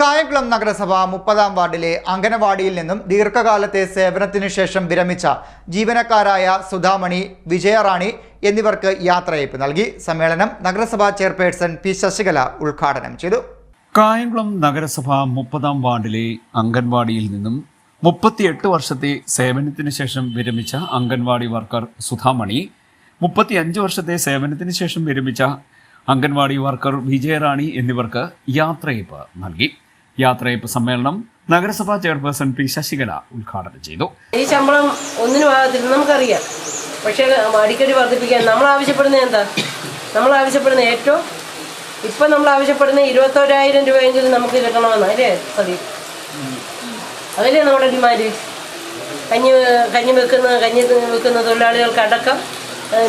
കായംകുളം നഗരസഭ മുപ്പതാം വാർഡിലെ അംഗനവാടിയിൽ നിന്നും ദീർഘകാലത്തെ സേവനത്തിനു ശേഷം വിരമിച്ച ജീവനക്കാരായ സുധാമണി വിജയറാണി എന്നിവർക്ക് യാത്രയയപ്പ് നൽകി. സമ്മേളനം നഗരസഭാ ചെയർപേഴ്സൺ പി ശശികല ഉദ്ഘാടനം ചെയ്തു. കായംകുളം നഗരസഭ മുപ്പതാം വാർഡിലെ അംഗൻവാടിയിൽ നിന്നും മുപ്പത്തിയെട്ട് വർഷത്തെ സേവനത്തിന് ശേഷം വിരമിച്ച അംഗൻവാടി വർക്കർ സുധാമണി മുപ്പത്തിയഞ്ച് വർഷത്തെ സേവനത്തിന് ശേഷം വിരമിച്ച അംഗൻവാടി വർക്കർ വിജയറാണി എന്നിവർക്ക് യാത്രയപ്പ് നൽകി. യാത്രയയപ്പ് സമ്മേളനം നഗരസഭാ ചെയർപേഴ്സൺ പി ശശികല ഉദ്ഘാടനം ചെയ്തു. ഈ ശമ്പളം ഒന്നിനും ആകത്തില്ല നമുക്കറിയാം. പക്ഷേ അടിക്കടി വർദ്ധിപ്പിക്കാൻ നമ്മൾ ആവശ്യപ്പെടുന്നത് എന്താ? നമ്മൾ ആവശ്യപ്പെടുന്ന ഏറ്റവും ഇപ്പം നമ്മൾ ആവശ്യപ്പെടുന്ന ഇരുപത്തോരായിരം രൂപയെങ്കിലും നമുക്ക് കിട്ടണമെന്ന് അല്ലേ സതി അതല്ലേ നമ്മുടെ ഡിമാൻഡ്? കഞ്ഞി കഞ്ഞി വെക്കുന്ന കഞ്ഞി വെക്കുന്ന തൊഴിലാളികൾക്കടക്കം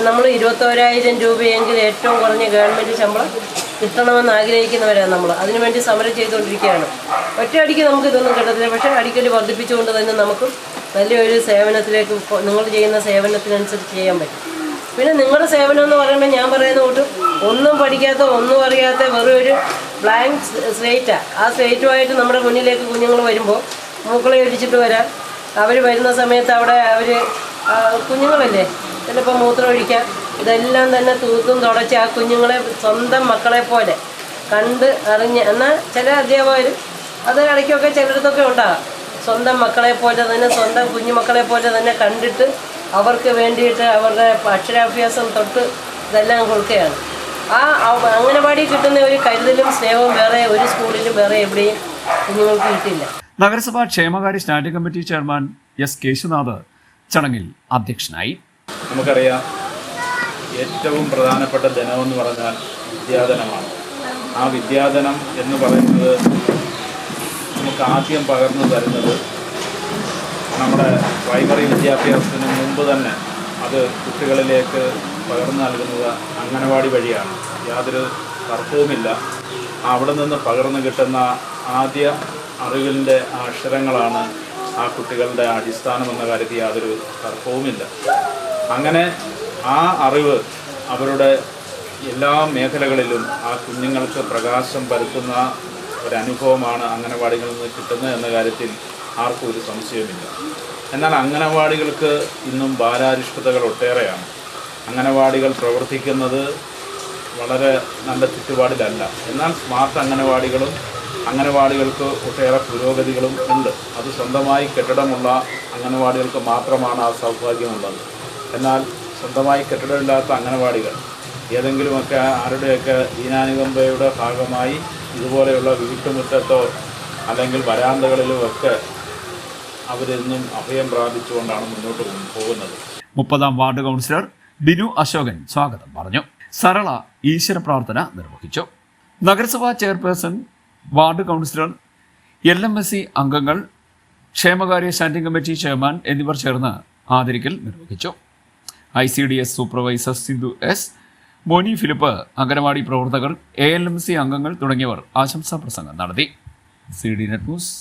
നമ്മൾ ഇരുപത്തോരായിരം രൂപയെങ്കിലും ഏറ്റവും കുറഞ്ഞ ഗവൺമെന്റ് ശമ്പളം കിട്ടണമെന്ന് ആഗ്രഹിക്കുന്നവരാണ് നമ്മൾ അതിനുവേണ്ടി സമരം ചെയ്തുകൊണ്ടിരിക്കുകയാണ്. ഒറ്റയടിക്ക് നമുക്ക് ഇതൊന്നും കിട്ടത്തില്ല. പക്ഷേ അടിക്കടി വർദ്ധിപ്പിച്ചുകൊണ്ട് തന്നെ നമുക്ക് നല്ലൊരു സേവനത്തിലേക്ക് നിങ്ങൾ ചെയ്യുന്ന സേവനത്തിനനുസരിച്ച് ചെയ്യാൻ പറ്റും. പിന്നെ നിങ്ങളുടെ സേവനം എന്ന് പറയുമ്പോൾ ഞാൻ പറയുന്ന കൂട്ട് ഒന്നും പഠിക്കാത്ത ഒന്നും അറിയാത്ത വെറും ഒരു ബ്ലാങ്ക് സ്ലേറ്റാണ് ആ. സ്ലേറ്റുമായിട്ട് നമ്മുടെ മുന്നിലേക്ക് കുഞ്ഞുങ്ങൾ വരുമ്പോൾ മൂക്കളെ ഒഴിച്ചിട്ട് വരാം അവർ വരുന്ന സമയത്ത് അവിടെ അവർ കുഞ്ഞുങ്ങളല്ലേ? ചിലപ്പോൾ മൂത്രം ഒഴിക്കാൻ ഇതെല്ലാം തന്നെ തൂത്തും തുടച്ച് ആ കുഞ്ഞുങ്ങളെ സ്വന്തം മക്കളെ പോലെ കണ്ട് അറിഞ്ഞ്. എന്നാൽ ചില അധ്യാപകർ അത് ഇടയ്ക്കൊക്കെ ചിലയിടത്തൊക്കെ ഉണ്ടാകാം. സ്വന്തം മക്കളെ പോലെ തന്നെ സ്വന്തം കുഞ്ഞുമക്കളെ പോലെ തന്നെ കണ്ടിട്ട് അവർക്ക് വേണ്ടിയിട്ട് അവരുടെ അക്ഷരാഭ്യാസം തൊട്ട് ഇതെല്ലാം കൊടുക്കുകയാണ്. ആ അംഗനവാടി കിട്ടുന്ന ഒരു കരുതലും സ്നേഹവും വേറെ ഒരു സ്കൂളിലും വേറെ എവിടെയും കുഞ്ഞുങ്ങൾക്ക് കിട്ടില്ല നഗരസഭാ ക്ഷേമകാര്യ standing committee chairman S Keshunath ചടങ്ങിൽ അധ്യക്ഷനായി. നമുക്കറിയാം ഏറ്റവും പ്രധാനപ്പെട്ട ധനമെന്ന് പറഞ്ഞാൽ വിദ്യാധനമാണ്. ആ വിദ്യാധനം എന്ന് പറയുന്നത് നമുക്ക് ആദ്യം പകർന്നു തരുന്നത് നമ്മുടെ പ്രൈമറി വിദ്യാഭ്യാസത്തിന് മുമ്പ് തന്നെ അത് കുട്ടികളിലേക്ക് പകർന്നു നൽകുന്നത് അംഗനവാടി വഴിയാണ്. യാതൊരു തർക്കവുമില്ല. അവിടെ നിന്ന് പകർന്നു കിട്ടുന്ന ആദ്യ അറിവിന്റെ അക്ഷരങ്ങളാണ് ആ കുട്ടികളുടെ അടിസ്ഥാനം എന്ന കാര്യത്തിൽ യാതൊരു തർക്കവുമില്ല. അങ്ങനെ ആ അറിവ് അവരുടെ എല്ലാ മേഖലകളിലും ആ കുഞ്ഞുങ്ങൾക്ക് പ്രകാശം പരത്തുന്ന ഒരനുഭവമാണ് അംഗനവാടികളിൽ നിന്ന് കിട്ടുന്നത് എന്ന കാര്യത്തിൽ ആർക്കും ഒരു സംശയമില്ല എന്നാൽ അംഗനവാടികൾക്ക് ഇന്നും ബാലാരിഷ്ടതകൾ ഒട്ടേറെയാണ്. അംഗനവാടികൾ പ്രവർത്തിക്കുന്നത് വളരെ നല്ല ചുറ്റുപാടിലല്ല. എന്നാൽ സ്മാർട്ട് അംഗനവാടികളും അംഗനവാടികൾക്ക് ഒട്ടേറെ പുരോഗതികളും ഉണ്ട്. അത് സ്വന്തമായി കെട്ടിടമുള്ള അംഗനവാടികൾക്ക് മാത്രമാണ് ആ സൗഭാഗ്യമുള്ളത്. എന്നാൽ സ്വന്തമായി കെട്ടിടമില്ലാത്ത അംഗനവാടികൾ ഏതെങ്കിലുമൊക്കെ ആരുടെയൊക്കെ ദീനാനുകമ്പയുടെ ഭാഗമായി ഇതുപോലെയുള്ള വീട്ടുമുറ്റത്തോ അല്ലെങ്കിൽ വരാന്തകളിലുമൊക്കെ അവരെന്നും അഭയം പ്രാപിച്ചുകൊണ്ടാണ് മുന്നോട്ട് പോകുന്നത്. മുപ്പതാം വാർഡ് കൗൺസിലർ ബിനു അശോകൻ സ്വാഗതം പറഞ്ഞു. സരള ഈശ്വര പ്രാർത്ഥന നിർവഹിച്ചു. നഗരസഭാ chairperson ward councillor L M S C അംഗങ്ങൾ ക്ഷേമകാര്യ സ്റ്റാൻഡിംഗ് കമ്മിറ്റി ചെയർമാൻ എന്നിവർ ചേർന്ന് ആദരിക്കൽ നിർവഹിച്ചു. I C D S supervisor Sindhu S Moni Philip anganwadi പ്രവർത്തകർ എ എൽ എം സി അംഗങ്ങൾ തുടങ്ങിയവർ ആശംസാ പ്രസംഗം നടത്തി. C D net news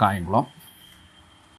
Kayamkulam.